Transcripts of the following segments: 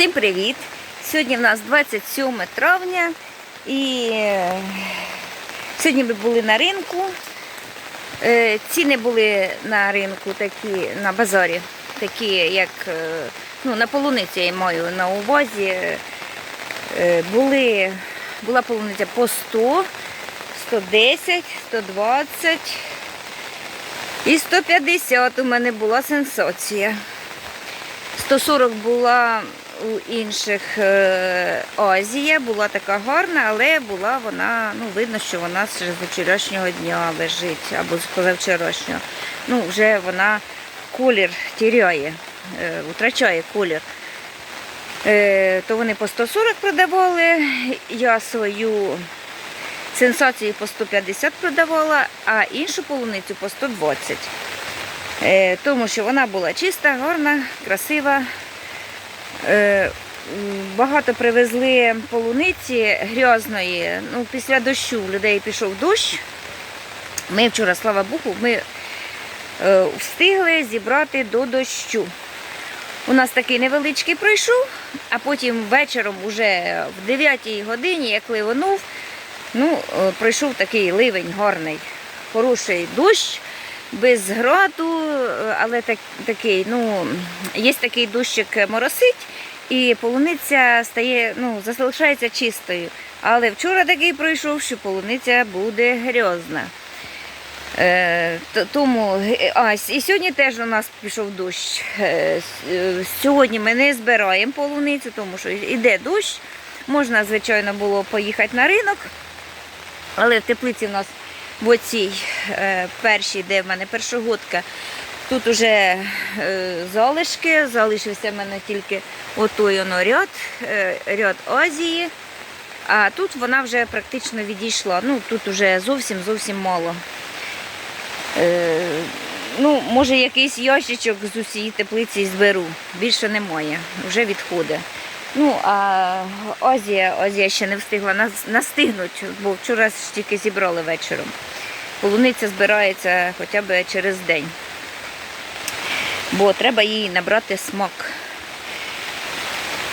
Всім привіт! Сьогодні в нас 27 травня і е, сьогодні ми були на ринку. Е, Ціни були на ринку такі, на базарі, такі, як е, ну, на полуниці я маю на увазі. Були, була полуниця по 100, 110, 120 і 150 у мене була сенсація. 140 була у інших е, Азія, була така гарна, але була вона, ну, видно, що вона з вчорашнього дня лежить, або з позавчорашнього. Ну, вже вона колір тіряє, е, втрачає колір. Е, то вони по 140 продавали, я свою сенсацію по 150 продавала, а іншу полуницю по 120. Е, тому що вона була чиста, гарна, красива. Е, Багато привезли полуниці грязної. Ну, після дощу в людей пішов дощ. Ми вчора, слава Богу, ми е, встигли зібрати до дощу. У нас такий невеличкий пройшов, а потім вечором, уже в 9 годині, як ливонув, ну, е, пройшов такий ливень гарний, хороший дощ без граду, е, але так, такий, ну, є такий дощик моросить, і полуниця стає, ну, залишається чистою. Але вчора такий пройшов, що полуниця буде грязна. Е, тому, е, а, і сьогодні теж у нас пішов дощ. Е, е, Сьогодні ми не збираємо полуницю, тому що йде дощ. Можна, звичайно, було поїхати на ринок, але в теплиці в нас в оцій е, першій, де в мене першогодка, тут уже е, залишки, залишився в мене тільки отой воно ряд, е, ряд Азії. А тут вона вже практично відійшла. Ну, тут вже зовсім зовсім мало. Ну, може, якийсь ящичок з усієї теплиці зберу. Більше немає, вже відходить. Ну, а Азія, Азія ще не встигла нас- настигнути, бо вчора ж тільки зібрали вечором. Полуниця збирається хоча б через день. Бо треба їй набрати смак.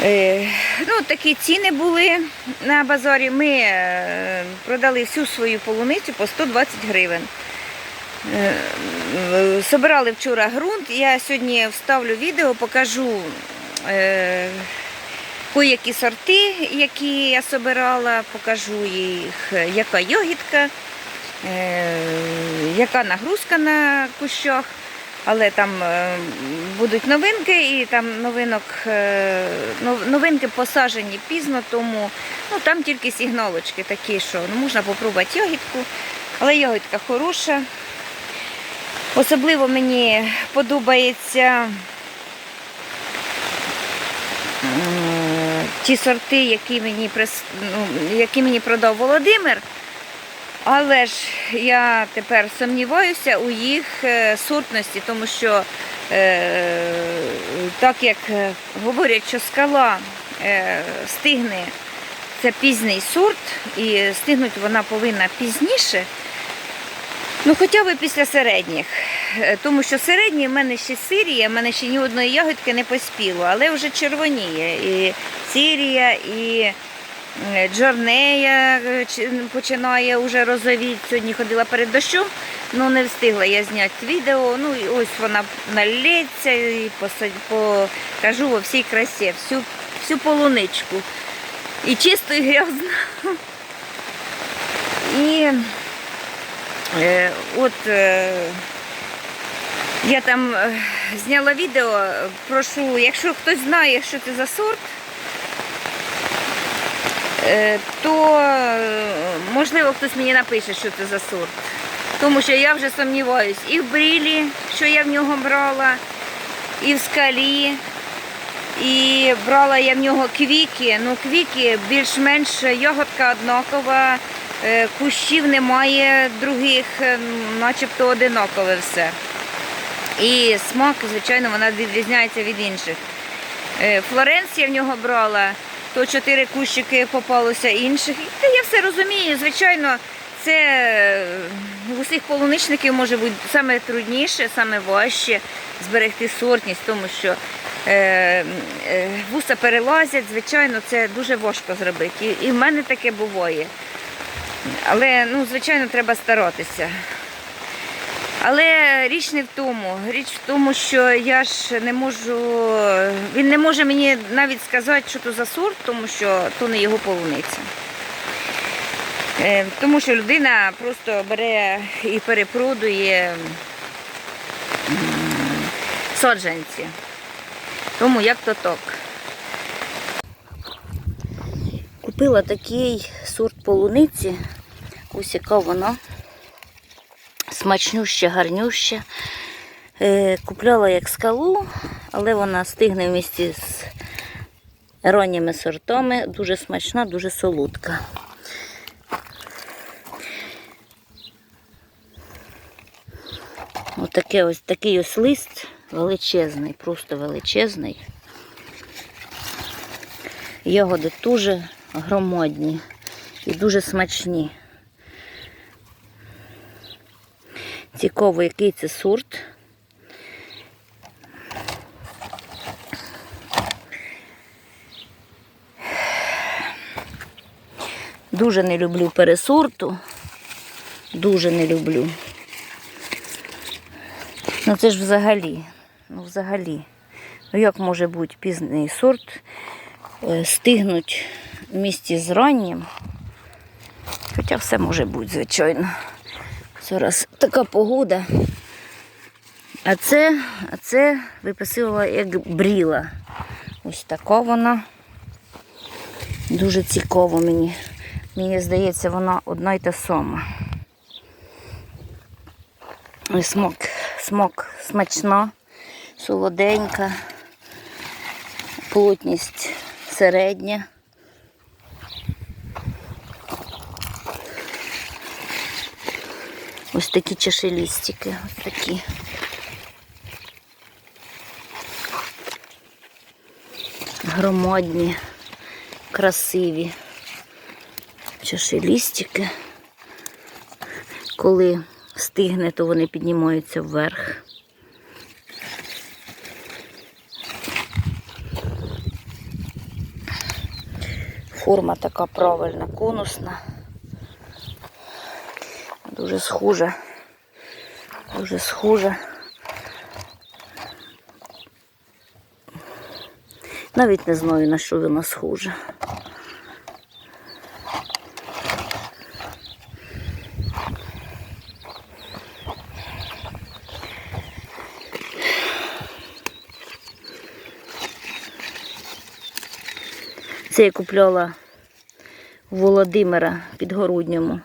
Е, ну, такі ціни були на базарі. Ми е, продали всю свою полуницю по 120 гривень. Е, Собирали вчора ґрунт. Я сьогодні вставлю відео, покажу е, які сорти, які я собирала, покажу їх, яка йогітка, е, яка нагрузка на кущах. Але там е, будуть новинки, і там новинок, е, новинки посаджені пізно, тому ну, там тільки сигналочки такі, що ну, можна попробувати йогітку, але йогітка хороша. Особливо мені подобається ті сорти, які мені, ну, які мені продав Володимир. Але ж я тепер сумніваюся у їх е, сортності, тому що е, так як е, говорять, що скала е, стигне, це пізній сорт, і стигнуть вона повинна пізніше. Ну, хоча б після середніх. Е, Тому що середні в мене ще сирія, в мене ще ні одної ягодки не поспіло, але вже червоніє. І сирія, і джорнея е, починає вже розовіти. Сьогодні ходила перед дощом, ну не встигла я зняти відео. Ну і ось вона налється і покажу во всій красі, всю, всю полуничку. І чисто, і грязно. І Е, От я там е, зняла відео, е, прошу, якщо хтось знає, що це за сорт, е, то можливо хтось мені напише, що це за сорт. Тому що я вже сумніваюсь і в брілі, що я в нього брала, і в скалі. І брала я в нього квіки. Ну, квіки більш-менш ягодка однакова, кущів немає других, е, начебто одинакове все. І смак, звичайно, вона відрізняється від інших. Е, Флоренс я в нього брала, то чотири кущики попалося інших. Та я все розумію, звичайно, це е, у усіх полуничників може бути саме трудніше, саме важче зберегти сортність, тому що е, е, вуса перелазять, звичайно, це дуже важко зробити. І в мене таке буває. Але, ну, звичайно, треба старатися. Але річ не в тому. Річ в тому, що я ж не можу. Він не може мені навіть сказати, що то за сорт, тому що то не його полуниця. Е, Тому що людина просто бере і перепродує саджанці. Тому як то так. Купила такий сорт полуниці. Ось яка вона смачнюща, гарнюща. Е, Купляла як скалу, але вона стигне в місті з ранніми сортами. Дуже смачна, дуже солодка. Отаке ось такий ось лист величезний, просто величезний. Ягоди дуже громадні і дуже смачні. Цікаво, який це сорт. Дуже не люблю пересорту. Дуже не люблю. Ну це ж взагалі. Ну взагалі. Ну як може бути пізний сорт е, стигнуть в місті з раннім? Хоча все може бути, звичайно. Зараз така погода. А це, а це виписувала як бріла. Ось така вона. Дуже цікаво мені. Мені здається, вона одна й та сама. І Смак, смак смачна, солоденька, плотність середня. Ось такі чашелістики, ось такі. Громадні, красиві чашелістики. Коли стигне, то вони піднімаються вверх. Форма така правильна, конусна. Дуже схожа. Дуже схожа. Навіть не знаю, на що вона схожа. Це я купляла Володимира Підгородньому.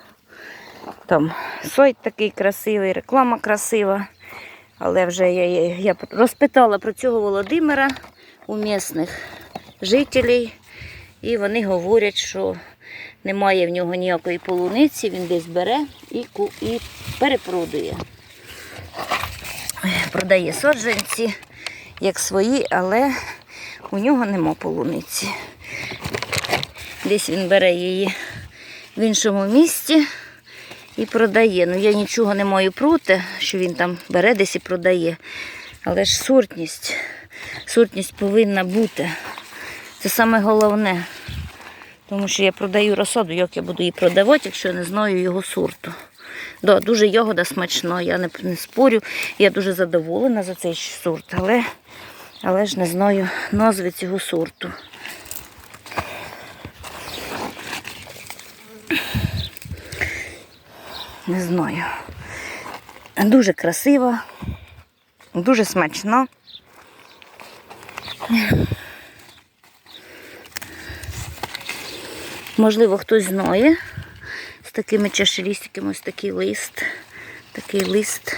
Там сайт такий красивий, реклама красива. Але вже я, я, розпитала про цього Володимира у місних жителів. І вони говорять, що немає в нього ніякої полуниці, він десь бере і, і перепродує. Продає саджанці, як свої, але у нього нема полуниці. Десь він бере її в іншому місті і продає. Ну я нічого не маю проти, що він там бере десь і продає. Але ж сортність, сортність повинна бути. Це саме головне. Тому що я продаю розсаду, як я буду її продавати, якщо я не знаю його сорту. Да, дуже ягода смачна, я не, не спорю. Я дуже задоволена за цей сорт, але, але ж не знаю назви цього сорту. Не знаю. Дуже красива, дуже смачна. Можливо, хтось знає з такими чашелістиками, ось такий лист, такий лист,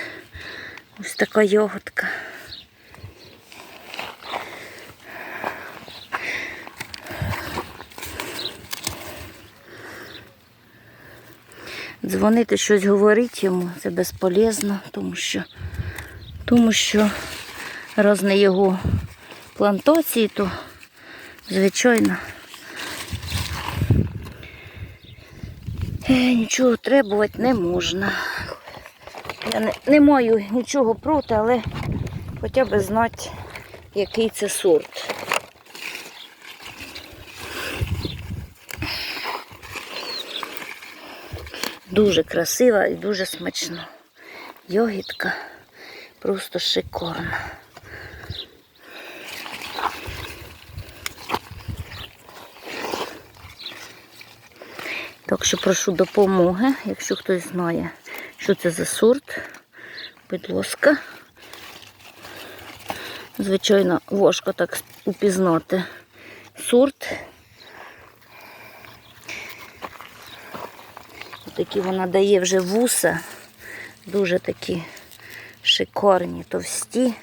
ось така йоготка. Дзвонити щось говорити йому це безполезно, тому що, тому що раз не його плантації, то звичайно. Е, Нічого требувати не можна. Я не, не маю нічого проти, але хоча б знати, який це сорт. Дуже красива і дуже смачно. Йогітка просто шикарна. Так що прошу допомоги, якщо хтось знає, що це за сорт, будь ласка. Звичайно, важко так упізнати сорт. Такі вона дає вже вуса, дуже такі шикарні, товсті.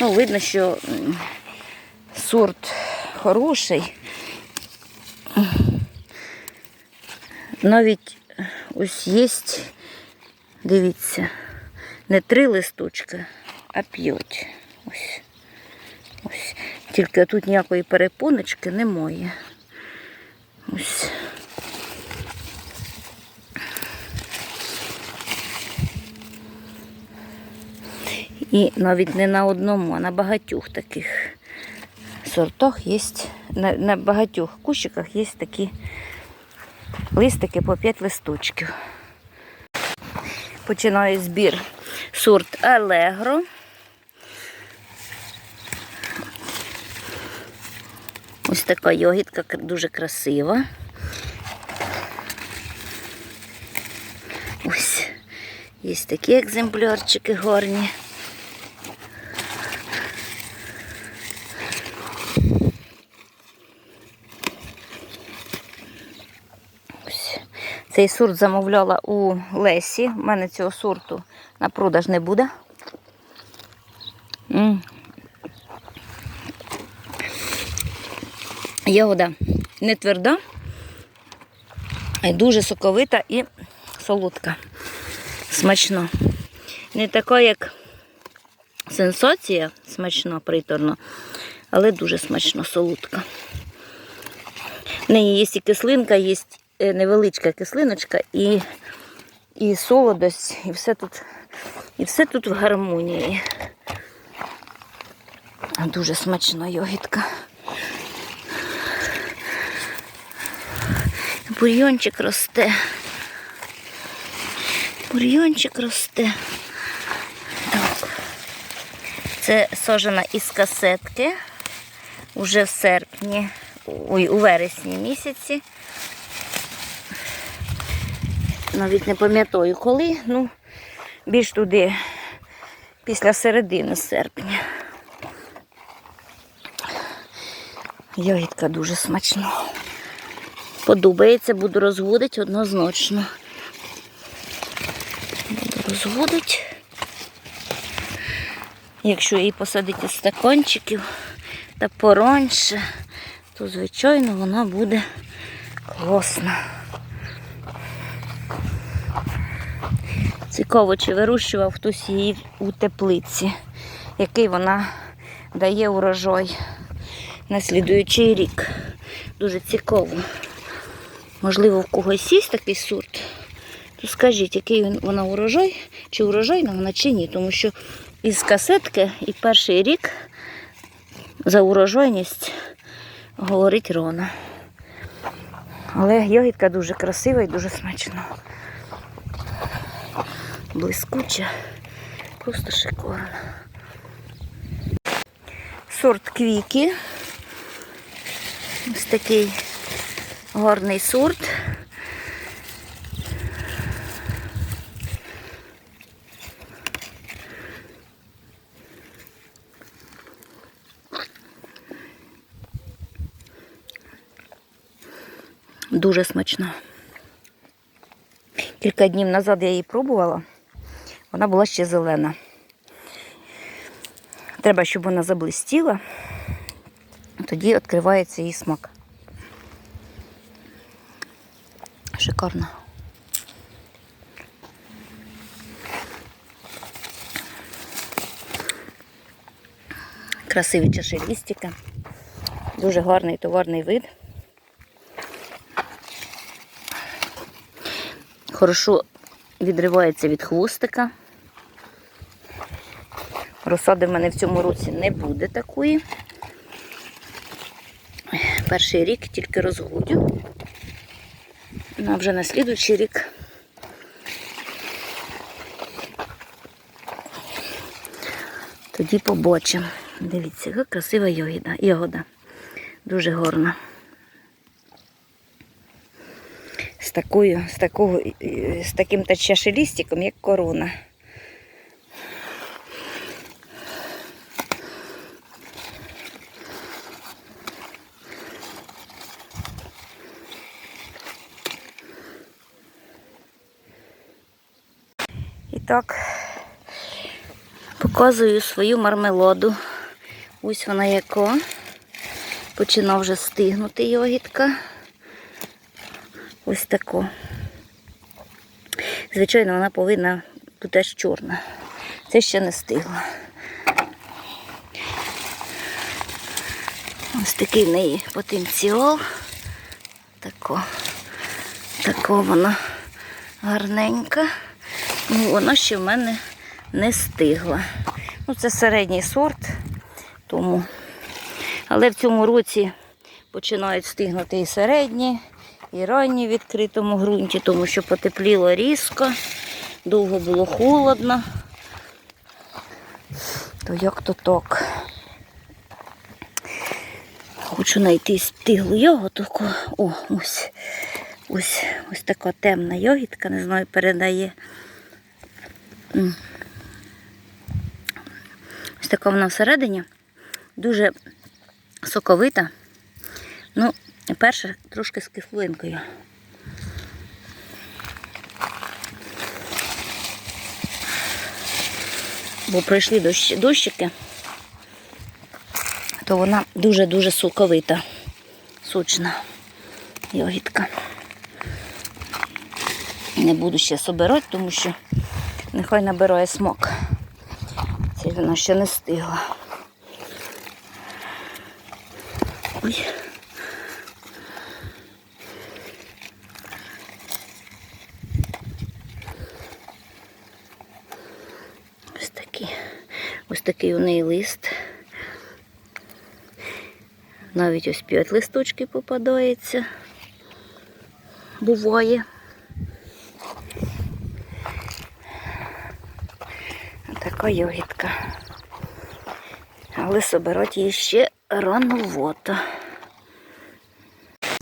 Ну, видно, що сорт хороший. Навіть ось є, дивіться, не три листочки, а п'ять. Ось. Ось. Тільки тут ніякої перепоночки немає. Ось. І навіть не на одному, а на багатьох таких сортах є, на, на багатьох кущиках є такі листики по 5 листочків. Починаю збір сорт Алегро. Ось така йогітка дуже красива. Ось є такі екземплярчики гарні. Цей сорт замовляла у Лесі. У мене цього сорту на продаж не буде. Ягода не тверда, а дуже соковита і солодка. Смачно. Не така, як сенсація, смачно, приторно, але дуже смачно, солодка. В неї є і кислинка, є невеличка кислиночка і, і солодость, і все тут, і все тут в гармонії. Дуже смачна йогітка. Бур'йончик росте. Бур'йончик росте. Так. Це сажена із касетки уже в серпні, ой, у вересні місяці. Навіть не пам'ятаю коли, ну, більш туди, після середини серпня. Ягідка дуже смачна. Подобається, буду розводити однозначно. Буду розводити. Якщо її посадити з стаканчиків та пораньше, то, звичайно, вона буде класна. Цікаво, чи вирощував хтось її у теплиці, який вона дає урожай на слідуючий рік. Дуже цікаво. Можливо, в когось є такий сорт, то скажіть, який вона урожай, чи урожайна вона, чи ні. Тому що із касетки і перший рік за урожайність говорить рано. Але ягідка дуже красива і дуже смачна. Блискуча, просто шикарна. Сорт квіки. Ось такий гарний сорт. Дуже смачна. Кілька днів назад я її пробувала. Вона була ще зелена. Треба, щоб вона заблистіла, тоді відкривається її смак. Шикарно. Красиві чашелістики. Дуже гарний товарний вид. Хорошо відривається від хвостика. Розсади в мене в цьому році не буде такої. Перший рік тільки розгодю. Ну, а вже на слідуючий рік. Тоді побачимо. Дивіться, яка красива ягода. ягода. Дуже гарна. З, такою, з, такого, з таким та чашелістиком, як корона. Так, показую свою мармеладу. Ось вона яка. Починав вже стигнути йогітка. Ось тако. Звичайно, вона повинна бути теж чорна. Це ще не стигла. Ось такий в неї потенціал. Тако. Тако вона гарненька. Ну, вона ще в мене не стигла. Ну, це середній сорт, тому. Але в цьому році починають стигнути і середні, і ранні в відкритому ґрунті, тому що потепліло різко, довго було холодно. То як то так. Хочу знайти стиглу ягодку. О, ось. Ось ось така темна ягідка, не знаю, передає. Ось така вона всередині. Дуже соковита. Ну, перша трошки з кислинкою. Бо пройшли дощ, дощики, то вона дуже-дуже соковита, сочна ягідка. Не буду ще собирати, тому що нехай набирає смак. Це вона ще не стигла. Ой. Ось такий, ось такий у неї лист. Навіть ось п'ять листочків попадається. Буває. Така йогітка. Але собирати її ще рановато.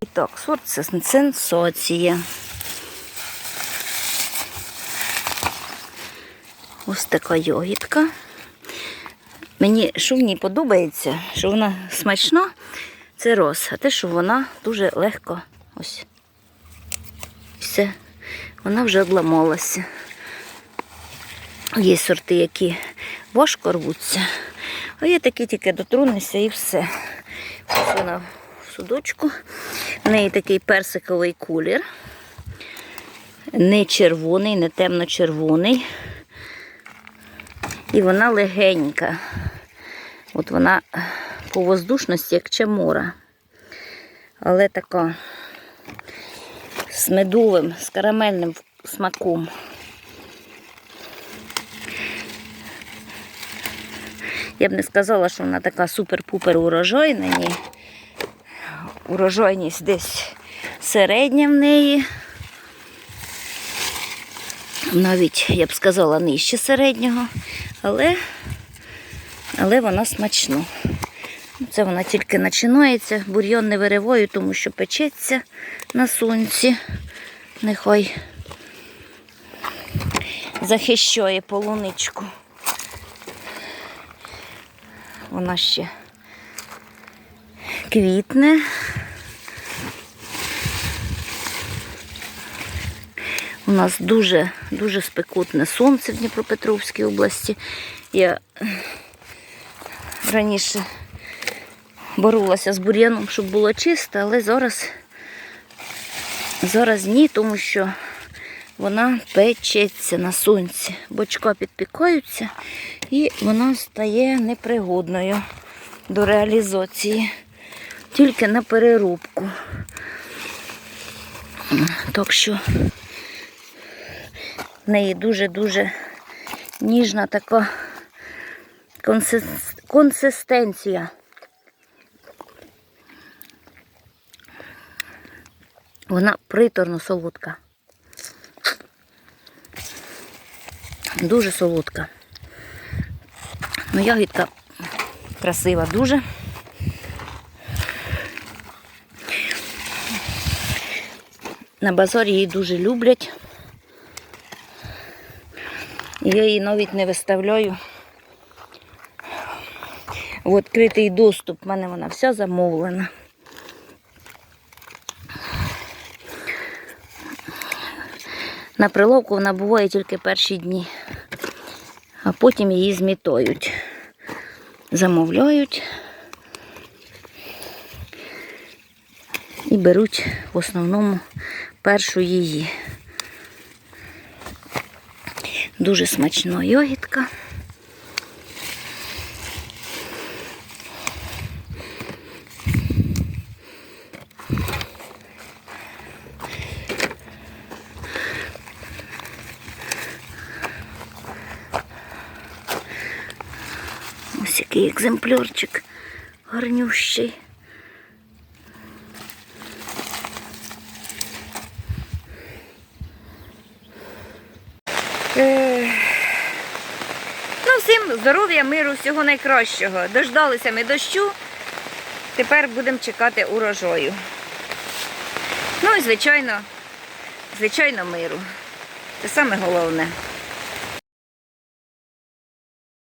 І так, сорт це сенсація. Ось така йогітка. Мені що в ній подобається, що вона смачна, це роз, а те, що вона дуже легко ось. Все, вона вже обламалася. Є сорти, які важко рвуться, а є такі тільки дотрунешся і все. Ось вона в судочку. В неї такий персиковий колір. Не червоний, не темно-червоний. І вона легенька. От вона по воздушності, як чамора. Але така з медовим, з карамельним смаком. Я б не сказала, що вона така супер-пупер урожайна. Ні. Урожайність десь середня в неї. Навіть, я б сказала, нижче середнього, але, але вона смачна. Це вона тільки починається. Бур'йон не вириваю, тому що печеться на сонці. Нехай захищає полуничку. Вона ще квітне. У нас дуже дуже спекотне сонце в Дніпропетровській області. Я раніше боролася з бур'яном, щоб було чисто, але зараз, зараз ні, тому що вона печеться на сонці. Бочка підпікаються і вона стає непригодною до реалізації. Тільки на перерубку. Так що в неї дуже-дуже ніжна така Консистенція. Вона приторно солодка. Дуже солодка. Ну, ягідка красива дуже. На базарі її дуже люблять. Я її навіть не виставляю. В відкритий доступ. У мене вона вся замовлена. На приловку вона буває тільки перші дні, а потім її змітають. Замовляють і беруть в основному першу її. Дуже смачна йогітка. Який екземплярчик гарнющий. Е, Ну, всім здоров'я, миру, всього найкращого. Дождалися ми дощу. Тепер будемо чекати урожаю. Ну і звичайно, звичайно, миру. Це саме головне.